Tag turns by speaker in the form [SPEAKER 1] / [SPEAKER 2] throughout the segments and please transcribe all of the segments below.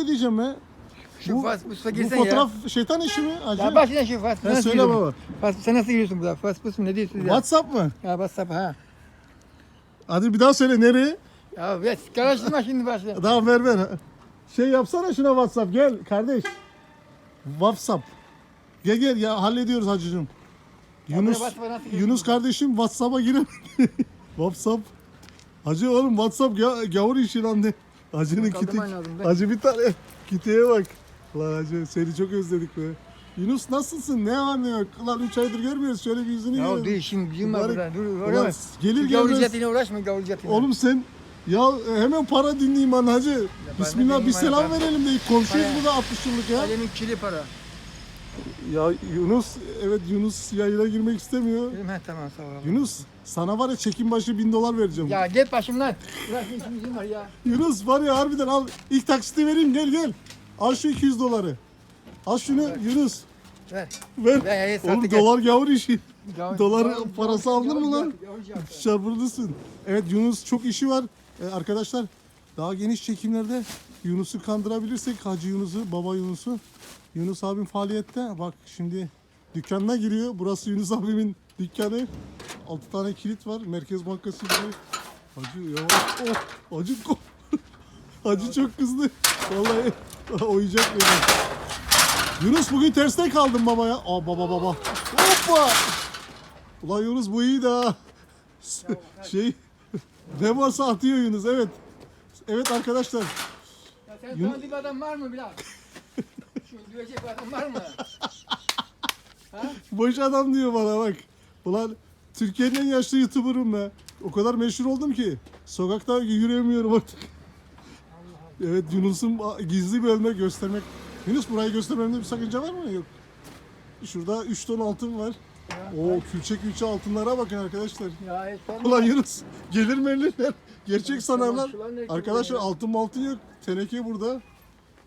[SPEAKER 1] Ne diyeceğim ya?
[SPEAKER 2] Şu
[SPEAKER 1] Bu,
[SPEAKER 2] fast food'a
[SPEAKER 1] bu
[SPEAKER 2] girsen ya.
[SPEAKER 1] fotoğraf şeytan işi mi? Acı.
[SPEAKER 2] Ya başla şu
[SPEAKER 1] Ha,
[SPEAKER 2] nasıl
[SPEAKER 1] söyle
[SPEAKER 2] giriyorsun?
[SPEAKER 1] baba.
[SPEAKER 2] Fast food'a nasıl giriyorsun burada? Fast food mu ne diyorsunuz ya?
[SPEAKER 1] WhatsApp mı?
[SPEAKER 2] Ya WhatsApp ha.
[SPEAKER 1] Hadi bir daha söyle nereye?
[SPEAKER 2] Ya evet karıştırma şimdi başla.
[SPEAKER 1] Daha ver ver. Şey yapsana şuna WhatsApp gel kardeş. WhatsApp. Gel gel ya hallediyoruz hacıcığım.
[SPEAKER 2] Ya
[SPEAKER 1] Yunus? Yunus kardeşim WhatsApp'a giremedi. WhatsApp. Hacı oğlum WhatsApp ya, gavur işi lan ne? Hacı'nın kiti.
[SPEAKER 2] Kaldırman lazım be.
[SPEAKER 1] Hacı bir tane kiteye bak. Lan hacı seni çok özledik be. Yunus nasılsın? Ne var ne yok? Lan 3 aydır görmüyoruz. Şöyle bir yüzünü
[SPEAKER 2] Ya
[SPEAKER 1] görelim.
[SPEAKER 2] dur işim gücüm var
[SPEAKER 1] Mübarek.
[SPEAKER 2] burada. Dur
[SPEAKER 1] Ulan
[SPEAKER 2] öyle mi?
[SPEAKER 1] gelir
[SPEAKER 2] Şu
[SPEAKER 1] gelmez-
[SPEAKER 2] Gavur jetine uğraşma gavur jetine.
[SPEAKER 1] Oğlum sen ya hemen para dinleyeyim lan hacı.
[SPEAKER 2] ben
[SPEAKER 1] Bismillah bir selam
[SPEAKER 2] ben-
[SPEAKER 1] verelim de komşuyuz burada 60 yıllık ya.
[SPEAKER 2] Alemin kili para.
[SPEAKER 1] Ya Yunus evet Yunus yayına girmek istemiyor.
[SPEAKER 2] Dedim he tamam sağ ol.
[SPEAKER 1] Yunus sana var ya çekim başı 1000 dolar vereceğim.
[SPEAKER 2] Ya git başımdan. Bırak işim gücüm var ya.
[SPEAKER 1] Yunus var ya harbiden al ilk taksiti vereyim gel gel. Al şu 200 doları. Al şunu Yunus.
[SPEAKER 2] Ver.
[SPEAKER 1] Ver.
[SPEAKER 2] Ben yayı
[SPEAKER 1] Oğlum
[SPEAKER 2] sattık ya.
[SPEAKER 1] dolar gavur işi.
[SPEAKER 2] Gavur-
[SPEAKER 1] Dolar
[SPEAKER 2] gavur-
[SPEAKER 1] parası
[SPEAKER 2] gavur-
[SPEAKER 1] alınır mı
[SPEAKER 2] gavur-
[SPEAKER 1] lan?
[SPEAKER 2] gavur.
[SPEAKER 1] Evet Yunus çok işi var. Ee, arkadaşlar daha geniş çekimlerde Yunus'u kandırabilirsek Hacı Yunus'u, baba Yunus'u. Yunus abim faaliyette. Bak şimdi dükkanına giriyor. Burası Yunus abimin dükkanı. 6 tane kilit var. Merkez Bankası gibi. Hacı yavaş. Oh, hacı ko- Hacı çok kızdı. Vallahi oyacak beni. Yunus bugün terste kaldım baba ya. Aa baba baba. Hoppa. Ulan Yunus bu iyi de. Şey ne varsa atıyor Yunus evet. Evet arkadaşlar
[SPEAKER 2] sen
[SPEAKER 1] Yun-
[SPEAKER 2] tanıdığın adam var mı Bilal? Şu bir adam var mı?
[SPEAKER 1] boş adam diyor bana bak. Ulan Türkiye'nin en yaşlı YouTuber'ım be. O kadar meşhur oldum ki. Sokakta yürüyemiyorum artık. Evet Yunus'un gizli bölme göstermek. Yunus burayı göstermemde bir sakınca var mı? Yok. Şurada 3 ton altın var. Oo külçe külçe altınlara bakın arkadaşlar.
[SPEAKER 2] Sorma.
[SPEAKER 1] Ulan Yunus gelir melirler. Gerçek sanarlar. Arkadaşlar
[SPEAKER 2] ya?
[SPEAKER 1] altın altın yok. Teneke burada.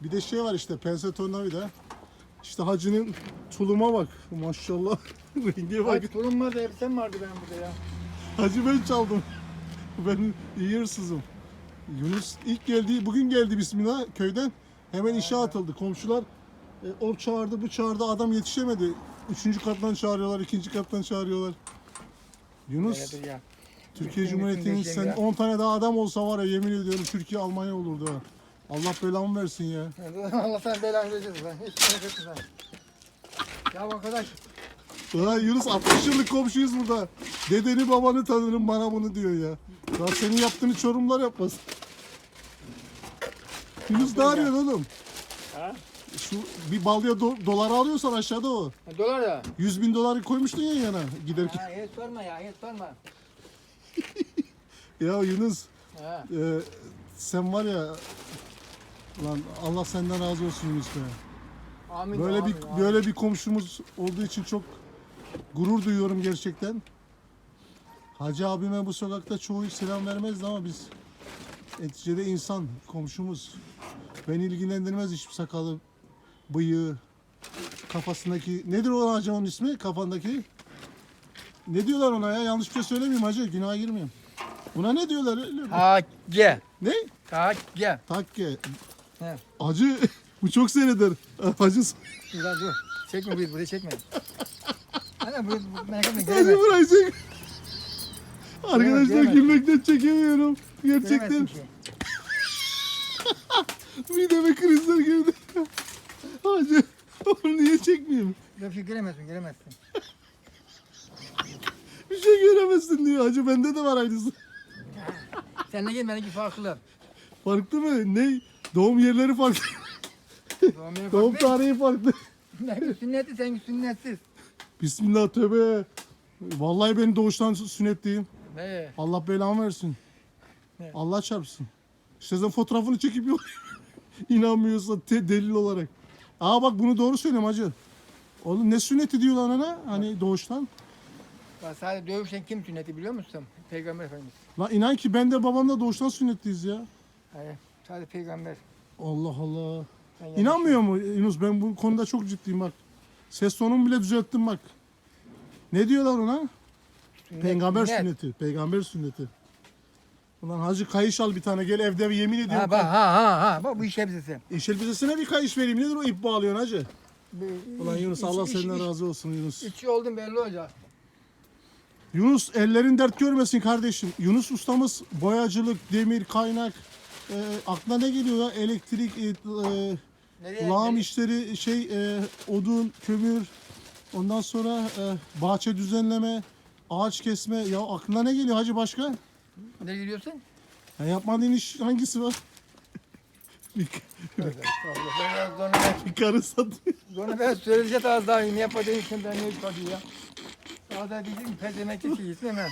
[SPEAKER 1] Bir de şey var işte pense tornavida. İşte hacının tuluma bak. Maşallah. Renge bak.
[SPEAKER 2] Bak hep sen vardı benim burada ya.
[SPEAKER 1] Hacı ben çaldım. Ben iyi hırsızım. Yunus ilk geldi, bugün geldi bismillah köyden. Hemen işe atıldı. Komşular e, o çağırdı, bu çağırdı. Adam yetişemedi. Üçüncü kattan çağırıyorlar, ikinci kattan çağırıyorlar. Yunus,
[SPEAKER 2] Öyledir ya.
[SPEAKER 1] Türkiye
[SPEAKER 2] Bütün
[SPEAKER 1] Cumhuriyeti'nin sen
[SPEAKER 2] ya.
[SPEAKER 1] 10 tane daha adam olsa var ya yemin ediyorum Türkiye Almanya olurdu ha. Allah belamı versin ya.
[SPEAKER 2] Allah sana belanı vereceğiz lan. Hiç merak etme sen. Ya arkadaş
[SPEAKER 1] Ulan Yunus 60 yıllık komşuyuz burada. Dedeni babanı tanırım bana bunu diyor ya. Ya senin yaptığını çorumlar yapmasın. Yunus ne arıyorsun oğlum?
[SPEAKER 2] Ha?
[SPEAKER 1] Şu bir balya do- dolar alıyorsan aşağıda o.
[SPEAKER 2] Ha, dolar ya.
[SPEAKER 1] 100 bin doları koymuştun ya yana giderken.
[SPEAKER 2] Ha hiç sorma ya hiç sorma.
[SPEAKER 1] Ya Yunus
[SPEAKER 2] Ha.
[SPEAKER 1] e, sen var ya lan Allah senden razı olsun Yunus be.
[SPEAKER 2] Amin.
[SPEAKER 1] Böyle
[SPEAKER 2] amin,
[SPEAKER 1] bir
[SPEAKER 2] amin.
[SPEAKER 1] böyle bir komşumuz olduğu için çok gurur duyuyorum gerçekten. Hacı abime bu sokakta çoğu selam vermezdi ama biz neticede insan, komşumuz. Beni ilgilendirmez hiçbir sakalı, bıyığı, kafasındaki... Nedir o hacı onun ismi? Kafandaki? Ne diyorlar ona ya? Yanlış bir şey söylemeyeyim hacı. Günaha girmeyeyim. Buna ne diyorlar? öyle mi?
[SPEAKER 2] Takke.
[SPEAKER 1] Ne?
[SPEAKER 2] Takke.
[SPEAKER 1] Takke.
[SPEAKER 2] He.
[SPEAKER 1] Hacı bu çok seyreder. Hacı,
[SPEAKER 2] Dur lan dur. Çekme burayı burayı çekme. Ana bu bu- merak etme
[SPEAKER 1] hacı burayı çek. Arkadaşlar
[SPEAKER 2] Gelemez.
[SPEAKER 1] gülmekten çekemiyorum. Gerçekten
[SPEAKER 2] Gelemezsin ki.
[SPEAKER 1] mideme krizler girdi. Hacı onu niye çekmeyeyim?
[SPEAKER 2] Yok şey gelemezsin gelemezsin.
[SPEAKER 1] Bir şey göremezsin diyor. Hacı bende de var aynısı.
[SPEAKER 2] Sen ne gel benimki farklı.
[SPEAKER 1] Farklı mı? Ne? Doğum yerleri farklı.
[SPEAKER 2] Doğum yeri
[SPEAKER 1] Doğum
[SPEAKER 2] farklı.
[SPEAKER 1] tarihi farklı.
[SPEAKER 2] Benimki sünnetli seninki sünnetsiz.
[SPEAKER 1] Bismillah tövbe. Vallahi ben doğuştan sünnetliyim.
[SPEAKER 2] He.
[SPEAKER 1] Allah belamı versin.
[SPEAKER 2] Evet.
[SPEAKER 1] Allah çarpsın. İşte sen fotoğrafını çekip yok. İnanmıyorsan te- delil olarak. Aa bak bunu doğru söylüyorum hacı. Oğlum ne sünneti diyorlar ona? Hani doğuştan.
[SPEAKER 2] Bak sadece dövüşen kim sünneti biliyor musun? Peygamber Efendimiz.
[SPEAKER 1] Lan inan ki ben de babam da doğuştan sünnetliyiz ya.
[SPEAKER 2] Hayır. Sadece peygamber.
[SPEAKER 1] Allah Allah.
[SPEAKER 2] Ben yanlış-
[SPEAKER 1] İnanmıyor mu Yunus? Ben bu konuda çok ciddiyim bak. Ses tonumu bile düzelttim bak. Ne diyorlar ona?
[SPEAKER 2] Sünnet,
[SPEAKER 1] Peygamber
[SPEAKER 2] sünnet.
[SPEAKER 1] sünneti. Peygamber sünneti. Ulan hacı kayış al bir tane gel evde bir yemin ediyorum.
[SPEAKER 2] Ha bak ha ha ha. Bak bu iş hepsi.
[SPEAKER 1] İş elbisesine bir kayış vereyim. Nedir o ip bağlıyorsun hacı? Ulan Yunus
[SPEAKER 2] iş-
[SPEAKER 1] Allah
[SPEAKER 2] iş-
[SPEAKER 1] senden
[SPEAKER 2] iş-
[SPEAKER 1] razı olsun Yunus.
[SPEAKER 2] İşçi oldum belli olacak.
[SPEAKER 1] Yunus ellerin dert görmesin kardeşim. Yunus ustamız boyacılık, demir, kaynak. E, aklına ne geliyor ya? Elektrik, e, e,
[SPEAKER 2] Nereye?
[SPEAKER 1] lağım işleri, şey, e, odun, kömür. Ondan sonra e, bahçe düzenleme, ağaç kesme. Ya aklına ne geliyor hacı başka?
[SPEAKER 2] Ne giriyorsun?
[SPEAKER 1] Ya yapmadığın iş hangisi var? bir,
[SPEAKER 2] ben,
[SPEAKER 1] bir karı satıyor.
[SPEAKER 2] sonra ben söyleyeceğim az daha ne yapmadığın için ben ne yapmadım ya. Daha da bizim pezemek değil mi?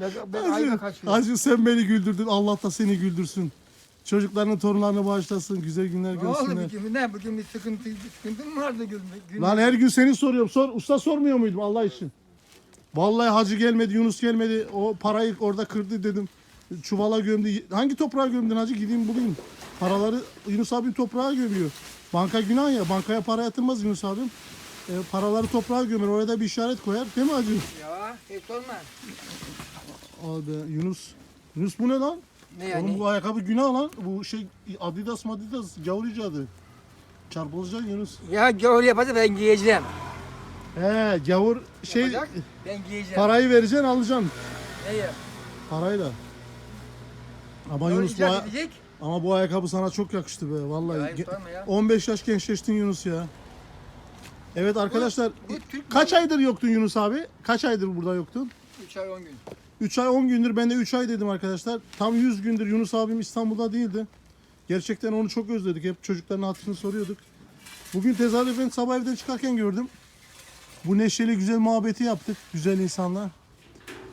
[SPEAKER 2] Ben, ben ayda
[SPEAKER 1] Hacı,
[SPEAKER 2] kaçıyorum.
[SPEAKER 1] hacı sen beni güldürdün. Allah da seni güldürsün. Çocuklarının torunlarını bağışlasın. Güzel günler
[SPEAKER 2] Ne oldu
[SPEAKER 1] görsünler.
[SPEAKER 2] bugün? Ne bugün bir sıkıntı, sıkıntı mı vardı gün? gün
[SPEAKER 1] Lan her gün seni soruyorum. Sor. Usta sormuyor muydum Allah için? Vallahi hacı gelmedi, Yunus gelmedi. O parayı orada kırdı dedim. Çuvala gömdü. Hangi toprağa gömdün hacı? Gideyim bulayım. Paraları Yunus abim toprağa gömüyor. Banka günah ya. Bankaya para yatırmaz Yunus abim. E, paraları toprağa gömer. Oraya da bir işaret koyar. Değil mi hacı?
[SPEAKER 2] Ya hiç olmaz.
[SPEAKER 1] Abi Yunus. Yunus bu ne lan?
[SPEAKER 2] Ne
[SPEAKER 1] Oğlum
[SPEAKER 2] yani?
[SPEAKER 1] bu ayakkabı günah lan. Bu şey Adidas Madidas gavur icadı. Çarpılacaksın Yunus.
[SPEAKER 2] Ya gavur yapacak ben giyeceğim.
[SPEAKER 1] He gavur şey
[SPEAKER 2] Yapacak, ben giyeceğim.
[SPEAKER 1] parayı vereceksin alacaksın.
[SPEAKER 2] Neye?
[SPEAKER 1] Parayla. Ama
[SPEAKER 2] Gavur
[SPEAKER 1] Yunus bu,
[SPEAKER 2] edecek.
[SPEAKER 1] ama bu ayakkabı sana çok yakıştı be vallahi.
[SPEAKER 2] Ya,
[SPEAKER 1] Ge-
[SPEAKER 2] sorma ya.
[SPEAKER 1] 15 yaş gençleştin Yunus ya. Evet arkadaşlar
[SPEAKER 2] bu Türk
[SPEAKER 1] kaç aydır yoktun Yunus abi? Kaç aydır burada yoktun?
[SPEAKER 2] 3 ay 10 gün.
[SPEAKER 1] 3 ay 10 gündür ben de 3 ay dedim arkadaşlar. Tam 100 gündür Yunus abim İstanbul'da değildi. Gerçekten onu çok özledik. Hep çocukların hatırını soruyorduk. Bugün tezahüfen sabah evden çıkarken gördüm. Bu neşeli güzel muhabbeti yaptık. Güzel insanlar.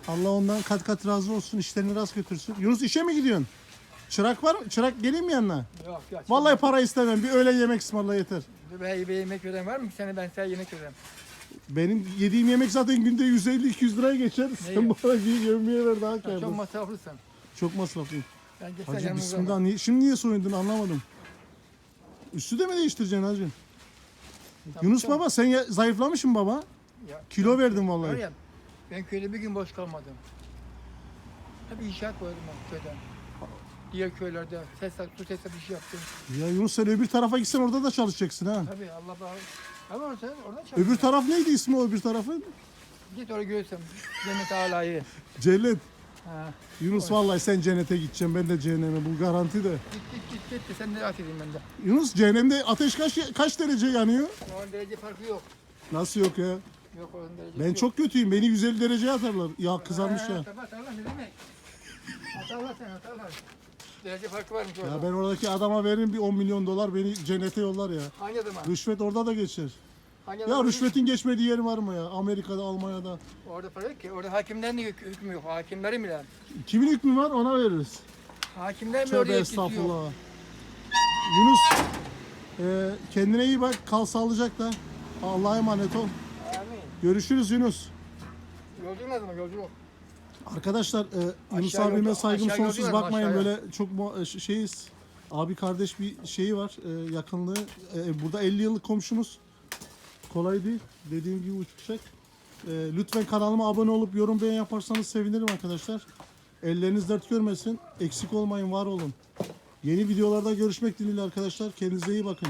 [SPEAKER 1] Allah ondan kat kat razı olsun. işlerini rast götürsün. Yunus işe mi gidiyorsun? Çırak var mı? Çırak geleyim mi yanına?
[SPEAKER 2] Yok yok.
[SPEAKER 1] Vallahi para istemem. Bir öğlen yemek ısmarla yeter.
[SPEAKER 2] Ben bir yemek veren var mı? Bir sene ben sana yemek verem.
[SPEAKER 1] Benim yediğim yemek zaten günde 150-200 liraya geçer. Sen bana bir yemeğe ver daha
[SPEAKER 2] Sen çok masraflısın.
[SPEAKER 1] Çok masraflıyım.
[SPEAKER 2] Ben geçen
[SPEAKER 1] Hacı
[SPEAKER 2] yanımıza
[SPEAKER 1] bismillah niye, şimdi niye soyundun anlamadım. Üstü de mi değiştireceksin hacı? Yunus
[SPEAKER 2] tamam.
[SPEAKER 1] baba sen ya, zayıflamışsın baba.
[SPEAKER 2] Ya,
[SPEAKER 1] Kilo verdin
[SPEAKER 2] var
[SPEAKER 1] vallahi.
[SPEAKER 2] ya, ben köyde bir gün boş kalmadım. Hep inşaat koydum ben köyden. Diğer köylerde tesisat, su tesisat işi yaptım.
[SPEAKER 1] Ya Yunus sen öbür tarafa gitsen orada da çalışacaksın ha.
[SPEAKER 2] Tabii Allah bağır. Ama orada, orada çalıştım.
[SPEAKER 1] Öbür taraf neydi ismi o öbür tarafın?
[SPEAKER 2] Git oraya görsem. Cennet alayı.
[SPEAKER 1] Cennet.
[SPEAKER 2] Ha.
[SPEAKER 1] Yunus vallahi sen cennete gideceksin ben de cehenneme bu garanti de.
[SPEAKER 2] Git git git git de sen de at edeyim ben de.
[SPEAKER 1] Yunus cehennemde ateş kaç kaç derece yanıyor?
[SPEAKER 2] O derece farkı yok.
[SPEAKER 1] Nasıl yok ya?
[SPEAKER 2] Yok onun derecesi
[SPEAKER 1] Ben
[SPEAKER 2] yok.
[SPEAKER 1] çok kötüyüm. Beni 150 dereceye atarlar. Ya kızarmış ya.
[SPEAKER 2] Tamam tamam ne demek? Atarlar sen atarlar. Derece farkı varmış orada.
[SPEAKER 1] Ya ben oradaki adama veririm bir 10 milyon dolar beni cennete yollar ya.
[SPEAKER 2] Hangi adama?
[SPEAKER 1] Rüşvet orada da geçer.
[SPEAKER 2] Hangi
[SPEAKER 1] Ya rüşvetin geçmediği yer var mı ya? Amerika'da, Almanya'da.
[SPEAKER 2] Orada para yok ki. Orada hakimlerin de hük- hükmü yok. Hakimlerin bile.
[SPEAKER 1] Kimin hükmü var ona veririz.
[SPEAKER 2] Hakimler mi
[SPEAKER 1] Tövbe
[SPEAKER 2] oraya gidiyor?
[SPEAKER 1] estağfurullah. Yunus e, kendine iyi bak. Kal sağlıcakla. Allah'a emanet ol.
[SPEAKER 2] Amin.
[SPEAKER 1] Görüşürüz Yunus.
[SPEAKER 2] Yolculuk ne zaman yolculuk?
[SPEAKER 1] Arkadaşlar e, Yunus
[SPEAKER 2] Aşağı
[SPEAKER 1] abime
[SPEAKER 2] yolda-
[SPEAKER 1] saygım
[SPEAKER 2] aşağı
[SPEAKER 1] sonsuz
[SPEAKER 2] yolluyorlar mı
[SPEAKER 1] bakmayın
[SPEAKER 2] aşağıya?
[SPEAKER 1] böyle çok mu- e, ş- şeyiz. Abi kardeş bir şeyi var e, yakınlığı. E, burada 50 yıllık komşumuz. Kolay değil. Dediğim gibi uçacak. E, lütfen kanalıma abone olup yorum beğen yaparsanız sevinirim arkadaşlar. Elleriniz dert görmesin. Eksik olmayın, var olun. Yeni videolarda görüşmek dileğiyle arkadaşlar. Kendinize iyi bakın.